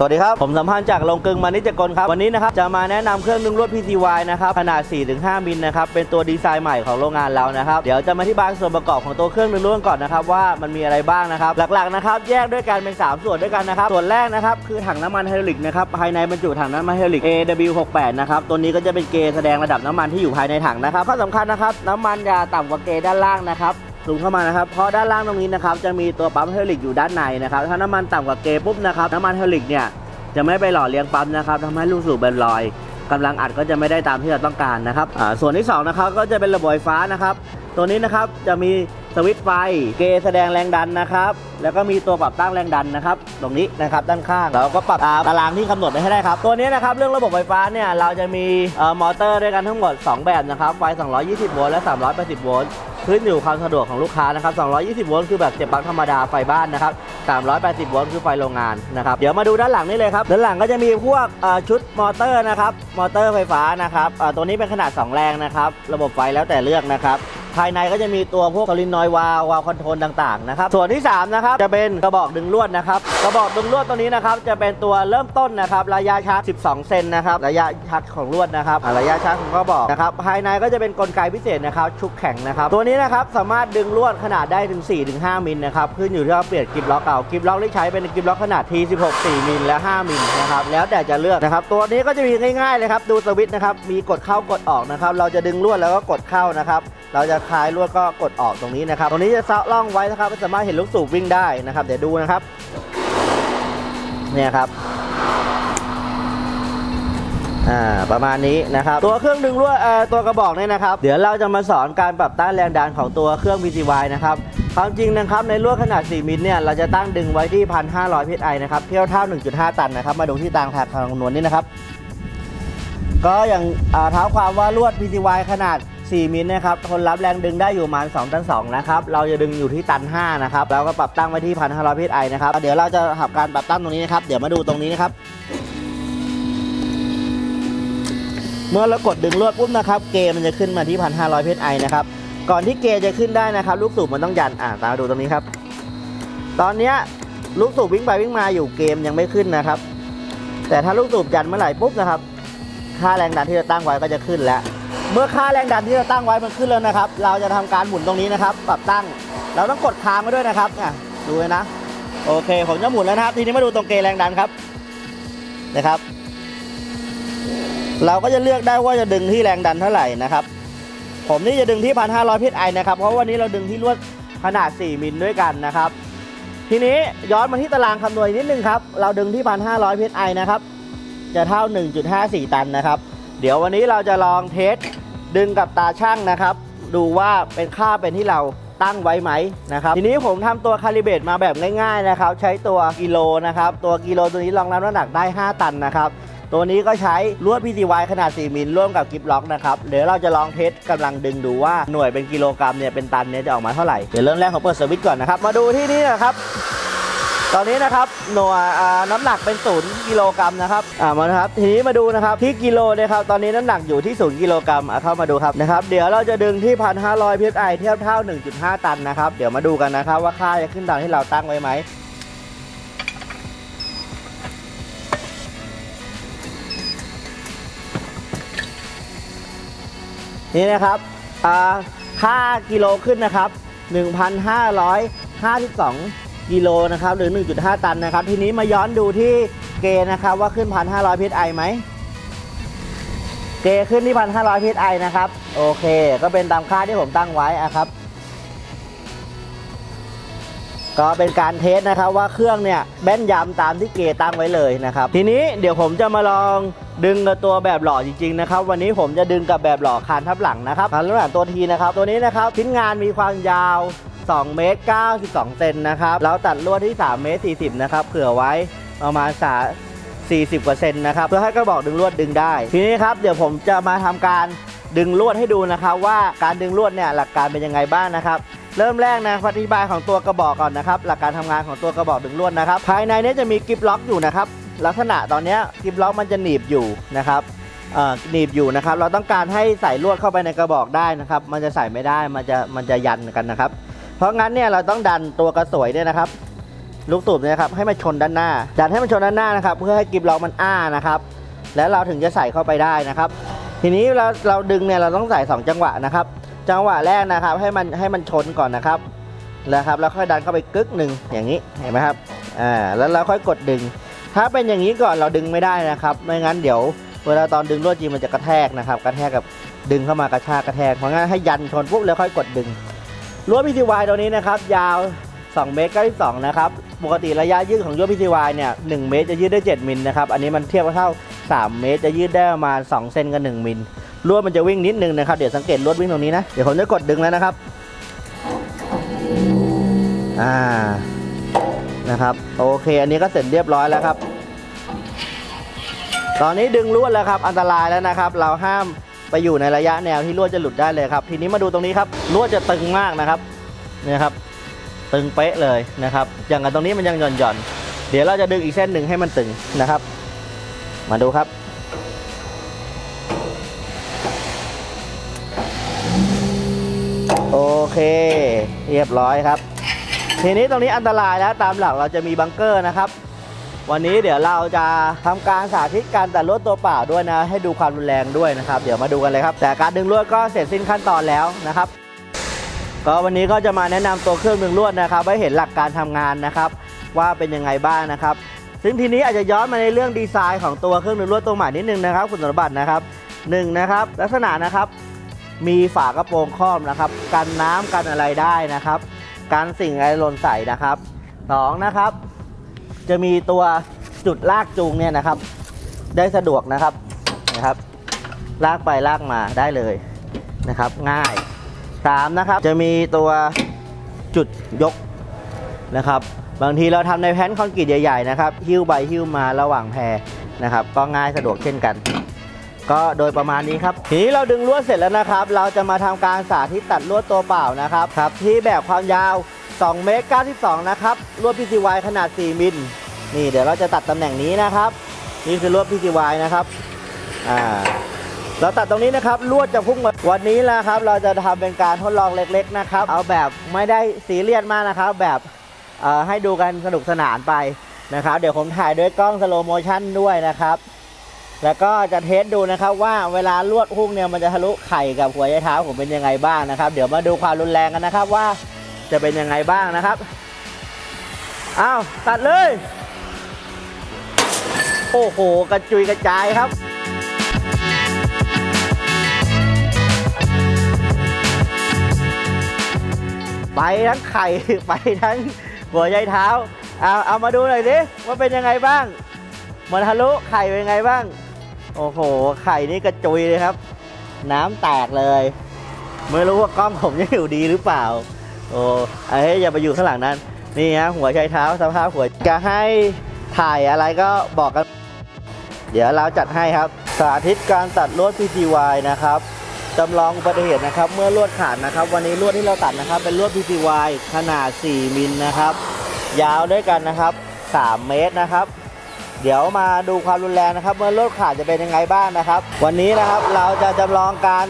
สวัสดีครับ ผมสัมพันธ์จากโรงกลึงมานิจกลครับ วันนี้นะครับ จะมาแนะนำเครื่องดึงลวด PCY นะครับ ขนาด 4-5 มิลนะครับ เป็นตัวดีไซน์ใหม่ของโรงงานเรานะครับ เดี๋ยวจะมาที่บายส่วนประกอบของตัวเครื่องดึงลวดก่อนนะครับ ว่ามันมีอะไรบ้างนะครับ หลักๆนะครับ แยกด้วยกันเป็น 3 ส่วนด้วยกันนะครับ ส่วนแรกนะครับ คือถังน้ำมันไฮดรอลิกนะครับ ภายในบรรจุถังน้ำมันไฮดรอลิก AW68 นะครับ ตัวนี้ก็จะเป็นเกจแสดงระดับน้ำมันที่อยู่ภายในถังนะครับข้อสำคัญนะครับน้ำมันอย่าต่ำกว่าเกจด้านล่างนะครับ ซูมเข้ามานะครับ เพราะด้านล่างตรงนี้นะครับจะมีตัวปั๊มไฮดรอลิกอยู่ด้านในนะครับ ถ้าน้ำมันต่ำกว่าเกปุ๊บนะครับน้ำมันไฮดรอลิกเนี่ยจะไม่ไปหล่อเลี้ยงปั๊มนะครับทำให้ลูกสูบเป็นรอยกำลังอัดก็จะไม่ได้ตามที่เราต้องการนะครับส่วนที่สองนะครับก็จะเป็นระบบไฟฟ้านะครับ ตัวนี้นะครับจะมี สวิตช์ไฟ เกแสดงแรงดันนะครับ แล้วก็มีตัวปรับตั้งแรงดันนะครับ ตรงนี้นะครับด้านข้างเราก็ปรับตามตารางที่กำหนดไว้ให้ได้ครับ ตัวนี้นะครับเรื่องระบบไฟฟ้าเนี่ยเราจะมีเอ่อมอเตอร์ด้วยกันทั้งหมด 2 แบบนะครับ ไฟ 220 โวลต์และ 380 โวลต์ขึ้นอยู่ความสะดวกของลูกค้านะครับ 220 โวลต์คือแบบเสียบปลั๊กธรรมดาไฟบ้านนะครับ 380 โวลต์คือไฟโรงงานนะครับ เดี๋ยวมาดูด้านหลังนี่เลยครับ ด้านหลังก็จะมีพวกเอ่อชุดมอเตอร์นะครับ มอเตอร์ไฟฟ้านะครับเอ่อตัวนี้เป็นขนาด 2 แรงนะครับ ระบบไฟแล้วแต่เลือกนะครับ ภายในก็จะมีตัวพวกโซลินนอยวาววาวคอนโทรลต่างๆนะครับส่วนที่3นะครับจะเป็นกระบอกดึงลวดนะครับกระบอกดึงลวดตัวนี้นะครับจะเป็นตัวเริ่มต้นนะครับระยะชาร์จ12 เซนนะครับระยะชาร์จของลวดนะครับระยะชาร์จของกระบอกนะครับภายในก็จะเป็นกลไกพิเศษนะครับชุกแข็งนะครับตัวนี้นะครับสามารถดึงลวดขนาดได้ถึง 4-5 มิลนะครับขึ้นอยู่ที่ว่าเปลี่ยนกิบล็อกเก่ากิบล็อกที่ใช้เป็นกิบล็อกขนาด T16 4มิลและ 5มิลนะครับแล้วแต่จะเลือกนะครับตัวนี้ก็จะมีง่ายๆเลยครับดูสวิตช์นะครับมีกดเข้ากดออกนะครับเราจะดึงลวดแล้วก็กดเข้านะครับเราจะคลายลวดก็กดออกตรงนี้นะครับ ตรงนี้จะเซาะล่องไว้นะครับสามารถเห็นลูกสูบวิ่งได้นะครับ เดี๋ยวดูนะครับ เนี่ยครับอ่าประมาณนี้นะครับ ตัวเครื่องดึงลวดเอ่อตัวกระบอกเนี่ยนะครับ เดี๋ยวเราจะมาสอนการปรับต้านแรงดันของตัวเครื่อง PCY นะครับความจริงนะครับในลวดขนาด 4 มิลเนี่ยเราจะตั้งดึงไว้ที่ 1,500 psi นะครับเที่ยวเท่า 1.5 ตันนะครับมาดูที่ตางแถบทางคำนวณนี่นะครับ ก็อย่างอ่าเท้าความว่าลวด PCY ขนาด 4 มิลนะครับทนรับแรงดึงได้อยู่ประมาณ2ตัน2นะครับเราจะดึงอยู่ที่ตัน5นะครับแล้วก็ปรับตั้งไว้ที่1,500 psi นะครับเดี๋ยวเราจะทำการปรับตั้งตรงนี้นะครับเดี๋ยวมาดูตรงนี้นะครับเมื่อเรากดดึงลวดปุ๊บนะครับเกมมันจะขึ้นมาที่ 1,500 psi นะครับก่อนที่เกจะขึ้นได้นะครับ ลูกสูบมันต้องยันอ่าตามาดูตรงนี้ครับ ตอนเนี้ลูกสูบวิ่งไปวิ่งมาอยู่เกมยังไม่ขึ้นนะครับ แต่ถ้าลูกสูบยันเมื่อไหร่ปุ๊บนะครับ ค่าแรงดันที่เราตั้งไว้ก็จะขึ้นแล้ว เมื่อค่าแรงดันที่เราตั้งไว้มันขึ้นแล้วนะครับ เราจะทำการหมุนตรงนี้นะครับ ปรับตั้ง เราต้องกดค้างไว้ด้วยนะครับเนี่ยดูเลยนะ โอเค ผมจะหมุนแล้วนะครับ ทีนี้มาดูตรงเกแรงดันครับ นะครับ เราก็จะเลือกได้ว่าจะดึงที่แรงดันเท่าไหร่นะครับ ผมนี่จะดึงที่ 1,500พิษไอนะครับ เพราะวันนี้เราดึงที่ลวดขนาด 4 มิลด้วยกันนะครับ ทีนี้ย้อนมาที่ตารางคำนวณนิดนึงครับ เราดึงที่ 1,500พิษไอนะครับ จะเท่า 1.54 ตันนะครับ เดี๋ยววันนี้เราจะลองเทสดึงกับตาช่างนะครับ ดูว่าเป็นค่าเป็นที่เราตั้งไว้ไหมนะครับ ทีนี้ผมทำตัวคาลิเบตมาแบบง่ายๆนะครับ ใช้ตัวกิโลนะครับ ตัวกิโลตัวนี้รองรับน้ำหนักได้ 5 ตันนะครับ ตัวนี้ก็ใช้ลวด PCY ขนาด 4 มิลร่วมกับกิฟล็อกนะครับ เดี๋ยวเราจะลองเทสกำลังดึงดูว่าหน่วยเป็นกิโลกรัมเนี่ยเป็นตันเนี่ยจะออกมาเท่าไหร่ เดี๋ยวเริ่มแรกของเปิดสวิตช์ก่อนนะครับ มาดูที่นี่นะครับ ตอนนี้นะครับหน่วยน้ำหนักเป็นศูนย์กิโลกรัมนะครับอ่ามานะครับทีนี้มาดูนะครับที่กิโลนะครับตอนนี้น้ำหนักอยู่ที่ศูนย์กิโลกรัมอะเข้ามาดูครับนะครับเดี๋ยวเราจะดึงที่พันห้าร้อยพีไอเทียบเท่า 1.5 ตันนะครับเดี๋ยวมาดูกันนะครับว่าค่าจะขึ้นตามที่เราตั้งไว้ไหมนี่นะครับอ่าค่ากิโลขึ้นนะครับ 1,552 กิโลนะครับหรือ 1.5 ตันนะครับ ทีนี้มาย้อนดูที่เกนะครับว่าขึ้น 1,500พิษไอไหมเกขึ้นที่ 1,500พิษไอนะครับ โอเค ก็เป็นตามค่าที่ผมตั้งไว้อะครับ ก็เป็นการเทสนะครับว่าเครื่องเนี่ยแม่นยำตามที่เกตั้งไว้เลยนะครับ ทีนี้เดี๋ยวผมจะมาลองดึงกับตัวแบบหล่อจริงๆนะครับ วันนี้ผมจะดึงกับแบบหล่อคานทับหลังนะครับคานทับหลังตัวทีนะครับ ตัวนี้นะครับชิ้นงานมีความยาว 2 เมตร 92 เซนนะครับแล้วตัดลวดที่ 3 เมตร 40 นะครับ เผื่อไว้ประมาณสา40กว่าเซนนะครับ เพื่อให้กระบอกดึงลวดดึงได้ ทีนี้ครับ เดี๋ยวผมจะมาทำการดึงลวดให้ดูนะครับ ว่าการดึงลวดเนี่ยหลักการเป็นยังไงบ้างนะครับเริ่มแรกนะอธิบายของตัวกระบอกก่อนนะครับ หลักการทำงานของตัวกระบอกดึงลวดนะครับ ภายในเนี้จะมีกิฟล็อกอยู่นะครับ ลักษณะตอนนี้กิฟล็อกมันจะหนีบอยู่นะครับหนีบอยู่นะครับ เราต้องการให้ใส่ลวดเข้าไปในกระบอกได้นะครับ มันจะใส่ไม่ได้ มันจะมันจะยันกันนะครับ เพราะงั้นเนี่ยเราต้องดันตัวกระสวยเนี่ยนะครับ ลูกสูบเนี่ยครับให้มันชนด้านหน้า ดันให้มันชนด้านหน้านะครับ เพื่อให้กริบเรามันอ้านะครับ แล้วเราถึงจะใส่เข้าไปได้นะครับ ทีนี้เราเราดึงเนี่ยเราต้องใส่สองจังหวะนะครับ จังหวะแรกนะครับให้มันให้มันชนก่อนนะครับแล้วครับแล้วค่อยดันเข้าไปกึกหนึ่งอย่างนี้เห็นไหมครับอ่าแล้วเราค่อยกดดึง ถ้าเป็นอย่างนี้ก่อนเราดึงไม่ได้นะครับ ไม่งั้นเดี๋ยวเวลาตอนดึงลวดจีมันจะกระแทกนะครับ กระแทกกับดึงเข้ามากระชากกระแทกเพราะงั้นให้ยันชนปุ๊บแล้วค่อยกดดึง ลว PCY ตัวนี้นะครับ ยาว 2 เมตร92นะครับ ปกติระยะยืดของลว PCY เนี่ย 1 เมตรจะยืดได้ 7 มิลนะครับ อันนี้มันเทียบเท่า 3 เมตรจะยืดได้ประมาณ 2 เซนกับ 1 มิลลวมันจะวิ่งนิดนึงนะครับ เดี๋ยวสังเกตลวดวิ่งตรงนี้นะ เดี๋ยวผมจะกดดึงแล้วนะครับ อ่า นะครับ โอเค อันนี้ก็เสร็จเรียบร้อยแล้วครับ ตอนนี้ดึงลวดแล้วครับ อันตรายแล้วนะครับ เราห้าม ไปอยู่ในระยะแนวที่ลวดจะหลุดได้เลยครับ ทีนี้มาดูตรงนี้ครับลวดจะตึงมากนะครับเนี่ยครับ ตึงเป๊ะเลยนะครับ อย่างกับตรงนี้มันยังหย่อนหย่อนๆเดี๋ยวเราจะดึงอีกเส้นหนึ่งให้มันตึงนะครับ มาดูครับโอเคเรียบร้อยครับ ทีนี้ตรงนี้อันตรายแล้วตามหลักเราจะมีบังเกอร์นะครับ วันนี้เดี๋ยวเราจะทำการสาธิตการตัดลวดตัวเปล่าด้วยนะ ให้ดูความรุนแรงด้วยนะครับ เดี๋ยวมาดูกันเลยครับ แต่การดึงลวดก็เสร็จสิ้นขั้นตอนแล้วนะครับ ก็วันนี้ก็จะมาแนะนำตัวเครื่องดึงลวดนะครับให้เห็นหลักการทำงานนะครับ ว่าเป็นยังไงบ้างนะครับ ซึ่งทีนี้อาจจะย้อนมาในเรื่องดีไซน์ของตัวเครื่องดึงลวดตัวใหม่นิดนึงนะครับ คุณสมบัตินะครับหนึ่งนะครับ ลักษณะนะครับมีฝากระโปรงครอบนะครับกันน้ำกันอะไรได้นะครับ การสิ่งอะไรหล่นใส่นะครับสองนะครับ จะมีตัวจุดลากจูงเนี่ยนะครับ ได้สะดวกนะครับนะครับ ลากไปลากมาได้เลยนะครับ ง่ายสามนะครับจะมีตัวจุดยกนะครับ บางทีเราทำในแผ่นคอนกรีตใหญ่ๆนะครับ หิ้วไปหิ้วมาระหว่างแพรนะครับ ก็ง่ายสะดวกเช่นกัน ก็โดยประมาณนี้ครับทีนี้เราดึงลวดเสร็จแล้วนะครับ เราจะมาทำการสาธิตตัดลวดตัวเปล่านะครับครับ ที่แบบความยาว 2เมตร92 นะครับลวด PCY ขนาด 4 มิลนี่เดี๋ยวเราจะตัดตำแหน่งนี้นะครับ นี่คือลวด PCY นะครับอ่าเราตัดตรงนี้นะครับลวดจะพุ่งมาวันนี้แหละครับ เราจะทำเป็นการทดลองเล็กๆนะครับ เอาแบบไม่ได้ซีเรียสมากนะครับ แบบให้ดูกันสนุกสนานไปนะครับ เดี๋ยวผมถ่ายด้วยกล้องสโลโมชั่นด้วยนะครับ แล้วก็จะเทสดูนะครับว่าเวลาลวดหุ้งเนี่ยมันจะทะลุไข่กับหัวใจเท้าผมเป็นยังไงบ้างนะครับ เดี๋ยวมาดูความรุนแรงกันนะครับว่า จะเป็นยังไงบ้างนะครับอ้าวตัดเลย โอ้โห กระจุยกระจายครับไปทั้งไข่ไปทั้งหัวใจเท้าเอาเอามาดูหน่อยสิว่าเป็นยังไงบ้างมันทะลุไข่เป็นยังไงบ้าง โอ้โห ไข่นี่กระจุยเลยครับ น้ำแตกเลย ไม่รู้ว่ากล้องผมยังอยู่ดีหรือเปล่า โอ้เอ้ยอย่าไปอยู่ข้างหลังนั้น นี่ฮะหัวใจเท้าสภาพหัวจะให้ถ่ายอะไรก็บอกกัน เดี๋ยวเราจัดให้ครับ สาธิตการตัดลวด PCY นะครับจำลองอุบัติเหตุนะครับ เมื่อลวดขาดนะครับ วันนี้ลวดที่เราตัดนะครับ เป็นลวด PCY ขนาด 4 มิลนะครับ ยาวด้วยกันนะครับ 3 เมตรนะครับ เดี๋ยวมาดูความรุนแรงนะครับ เมื่อลวดขาดจะเป็นยังไงบ้างนะครับ วันนี้นะครับเราจะจำลองการ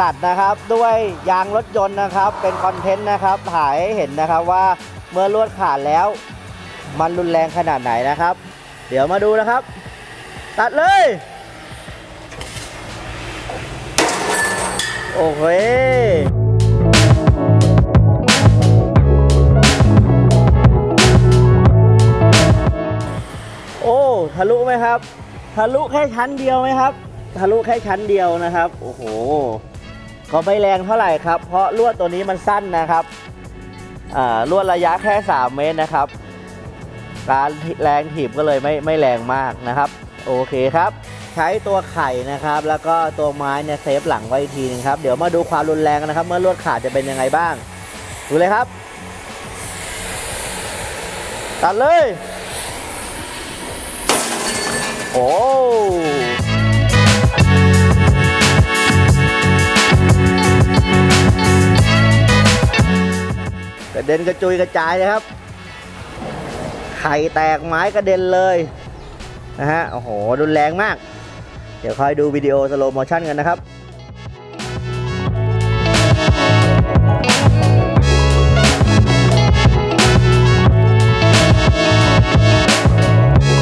ตัดนะครับด้วยยางรถยนต์นะครับ เป็นคอนเทนต์นะครับถ่ายให้เห็นนะครับว่าเมื่อลวดขาดแล้ว มันรุนแรงขนาดไหนนะครับ เดี๋ยวมาดูนะครับ ตัดเลย โอเคโอ้ทะลุไหมครับ ทะลุแค่ชั้นเดียวไหมครับ ทะลุแค่ชั้นเดียวนะครับ โอ้โห ก็ไม่แรงเท่าไหร่ครับ เพราะลวดตัวนี้มันสั้นนะครับลวดระยะแค่ 3 เมตรนะครับ การแรงถีบก็เลยไม่ไม่แรงมากนะครับ โอเคครับ ใช้ตัวไข่นะครับ แล้วก็ตัวไม้เนี่ยเซฟหลังไว้อีกทีนึงครับ เดี๋ยวมาดูความรุนแรงนะครับ เมื่อลวดขาดจะเป็นยังไงบ้าง ดูเลยครับ ตัดเลย โอ้ ระเด็นกระจุยกระจายเลยครับ ไข่แตกไม้กระเด็นเลยนะฮะ โอ้โห รุนแรงมาก เดี๋ยวคอยดูวิดีโอสโลโมชั่นกันนะครับ